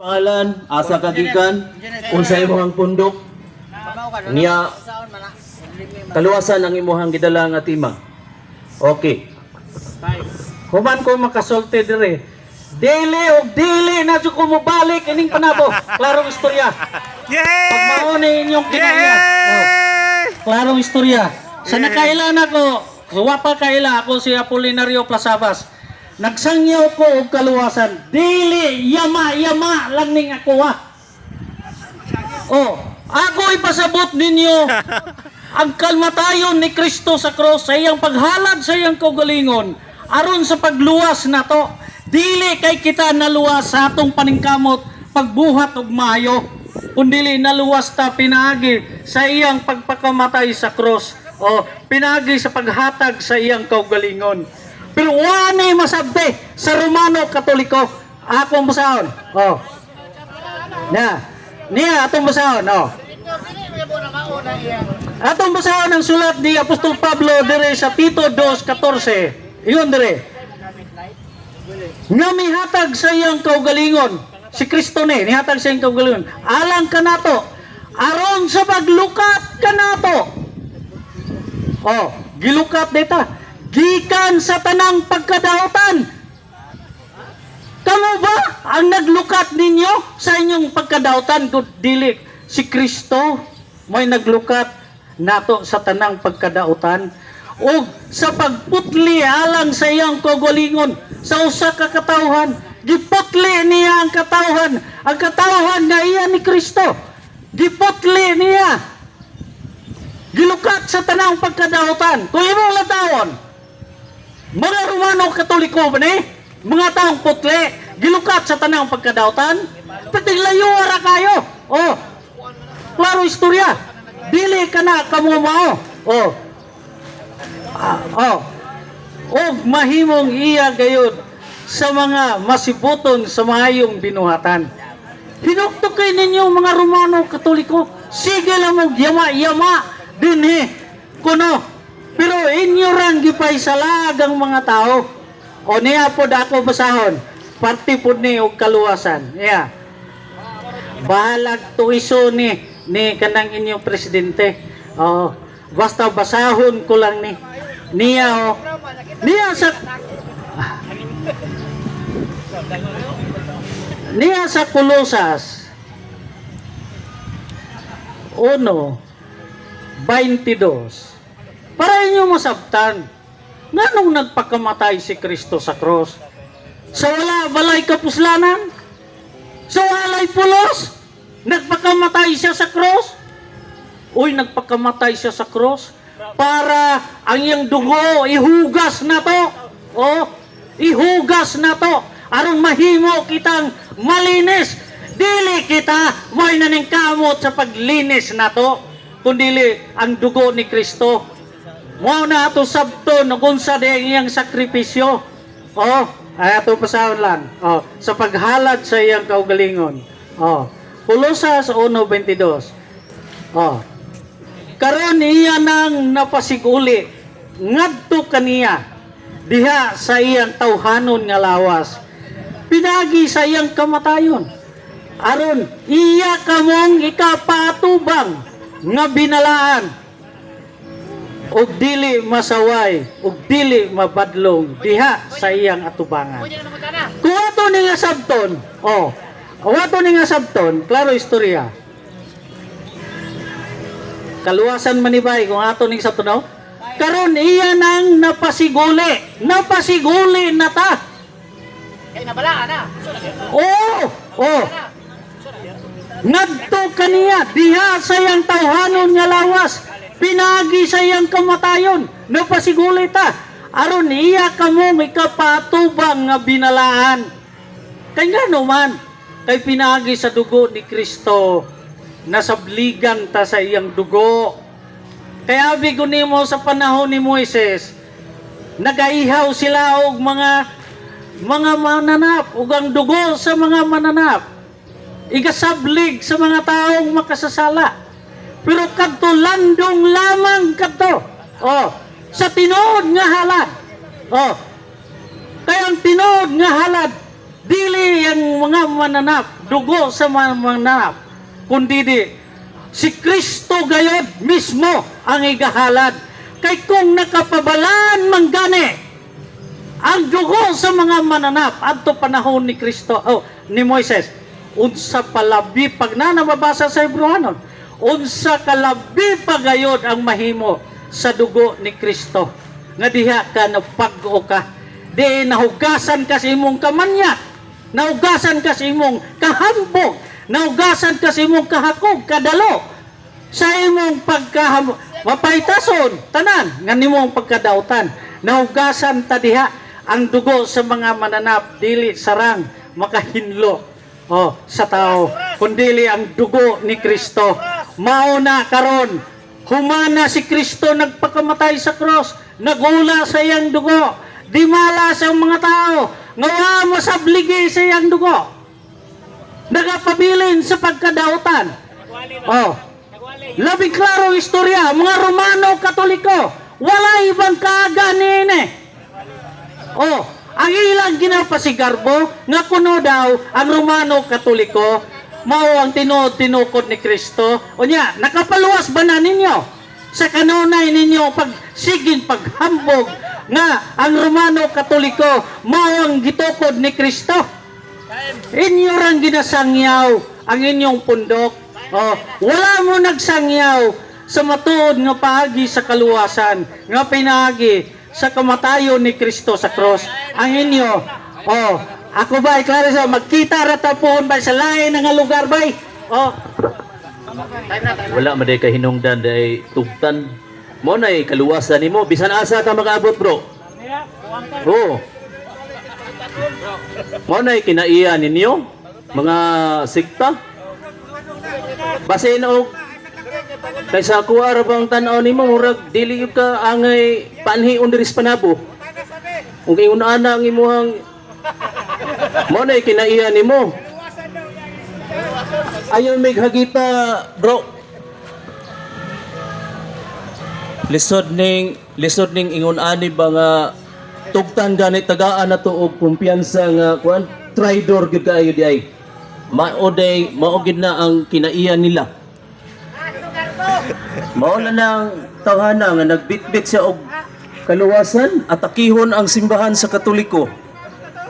Pangalan, asa kagikan, unsay imong pundok, niya kaluwasan ang imong gidala nga tima. Okay. Human ko makasulti dire. Dili og dili na jud ko mobalik ining panabo. Klarong istorya. Yay! Pag mauni inyong kinahanglan. Oh. Klarong istorya. Sa nakailan ako, suwa pa kaila ako si Apolinario Plasabas. Nagsangyaw ko og kaluwasan. Dili yama yama lang ning ako ha. Oh, ako ipasabot ninyo ang kalmatayon ni Kristo sa cross sa iyang paghalad sa iyang kaugalingon aron sa pagluwas na to. Dili kay kita naluwas sa atong paningkamot pagbuhat og maayo kundili naluwas ta pinaagi sa iyang pagpakamatay sa cross o pinaagi sa paghatag sa iyang kaugalingon. Pero wani masabte sa Romano Katoliko akong basahon. Oh. Na. Niya atong basahon. Oh. Atong basahon ang sulat ni Apostol Pablo dire sa Tito 2:14. Iyon dire. Nga mihatag sa iyang kaugalingon. Si Kristo ni nihatag sa iyang kaugalingon. Alang kanato aron sa paglukat kanato. Oh, gilukat dita. Gikan sa tanang pagkadaotan. Kamo ba ang naglukat ninyo sa inyong pagkadautan kung dili. Si Kristo may naglukat nato sa tanang pagkadautan o sa pagputli alang sa iyang kogolingon sa usa ka katawhan giputli niya ang katawhan ang katawhan nga iya ni Kristo. Giputli niya. Gilukat sa tanang pagkadautan kung imong latawon mga Romano Katoliko ba ni? Mga taong putli, gilukat sa tanang pagkadautan? Patiglayo ara kayo. Oh. Klaro istorya. Dili ka na kamumao. Oh. Ah, oh. Og mahimong iya gayud sa mga masibuton sa mahayong binuhatan. Hinuktok kay ninyo mga Romano Katoliko. Sige lang mo yama-yama dinhi kuno pero inyo rang gipay salag ang mga tao. O niya po ako basahon. Parti po ni og kaluwasan. Yeah. Bahalag tuiso ni ni kanang inyong presidente. Oh, basta basahon ko lang ni. Niya oh. Niya sa Niya sa Kulosas. Uno, 22 para inyo masabtan nga nung nagpakamatay si Kristo sa cross? Sa wala balay kapuslanan? Sa walay pulos? Nagpakamatay siya sa cross? Uy nagpakamatay siya sa cross? Para ang iyang dugo ihugas na to. Oh ihugas na to. Aron mahimo kitang malinis. Dili kita may naningkamot sa paglinis na to kundili ang dugo ni Kristo. Mao na ato sabton kung sa iyang sakripisyo. Oh, ay ato pasahon lang. Oh, sa paghalad sa iyang kaugalingon. Oh, Kolosas 1:22. Oh. Karon iya nang napasiguli ngadto kaniya diha sa iyang tawhanon nga lawas. Pinagi sa iyang kamatayon. Aron iya kamong ikapatubang nga binalaan ug dili masaway ug dili mabadlong diha sa iyang atubangan. Kung ato ni nga sabton, oh, kung ato ni nga sabton, klaro istorya. Kaluwasan manibay kung ato ni sabton, no? Karon iya nang napasiguli, napasiguli na ta. Kaya nabalaan na. Oh, oh. Ngadto kaniya diha sa iyang tawhanon nga lawas pinagi sa iyang kamatayon napasiguli ta. Aron iya kamo ikapatubang nga binalaan. Kay ngano man kay pinagi sa dugo ni Kristo nasabligan ta sa iyang dugo. Kaya bigo nimo sa panahon ni Moises nagaihaw sila og mga mga mananap ug ang dugo sa mga mananap. Igasablig sa mga taong makasasala. Pero kadto landong lamang kadto. Oh, sa tinuod nga halad. Oh. Kaya ang tinuod nga halad dili ang mga mananap, dugo sa mga mananap, kundi di, si Kristo gayod mismo ang igahalad. Kay kung nakapabalaan manggani, ang dugo sa mga mananap adto panahon ni Kristo oh ni Moises unsa palabi pag na nababasa sa Hebrewanon unsa kalabi pagayod ang mahimo sa dugo ni Kristo? Nga diha ka napag-o ka. Di nahugasan ka sa imong kamanya. Nahugasan ka sa imong kahambog. Nahugasan ka sa imong kahakog kadalo. Sa imong pagka mapaytason tanan nga nimong pagkadautan. Nahugasan ta diha ang dugo sa mga mananap dili sarang makahinlo oh sa tao kundili ang dugo ni Kristo mao na karon humana si Kristo nagpakamatay sa cross nagula sa iyang dugo. Di mala sa mga tao ngawa mo sabligi sa iyang dugo. Nagapabilin sa pagkadautan. Oh. Labing klaro istorya, mga Romano Katoliko, wala ibang kaganine. Oh, ang ilang ginapasigarbo, nga kuno daw ang Romano Katoliko, mao ang tinuod tinukod ni Kristo. O niya, nakapaluwas ba na ninyo sa kanunay ninyo pag siging paghambog nga ang Romano Katoliko mao ang gitukod ni Kristo? Inyo rang ginasangyaw ang inyong pundok. Oh, wala mo nagsangyaw sa matuod nga paagi sa kaluwasan, nga pinagi sa kamatayon ni Kristo sa cross. Ang inyo, oh, ako ba, Clarissa, magkita ratapuhon ba sa lain nga lugar ba? Oh, time na. Wala man day ka hinungdan day tugtan. Mo na kaluwasan nimo bisan asa ka makaabot bro. Oo. Mo na kinaiya ninyo mga sikta. Basin og kaysa ako ara bang tan-aw nimo murag dili ka angay panhi undiris panabo. Ug ingon ana ang imuhang mo na kinaiya nimo. Ayaw may hagita, bro. Lisod ning lisod ning ingon ani ba nga tugtan gani tagaan na to og kumpiyansa nga kuan traidor gyud kaayo di ay. Mao na ang kinaiya nila. Mao na nang tawhana nga nagbitbit siya og kaluwasan at akihon ang simbahan sa Katoliko.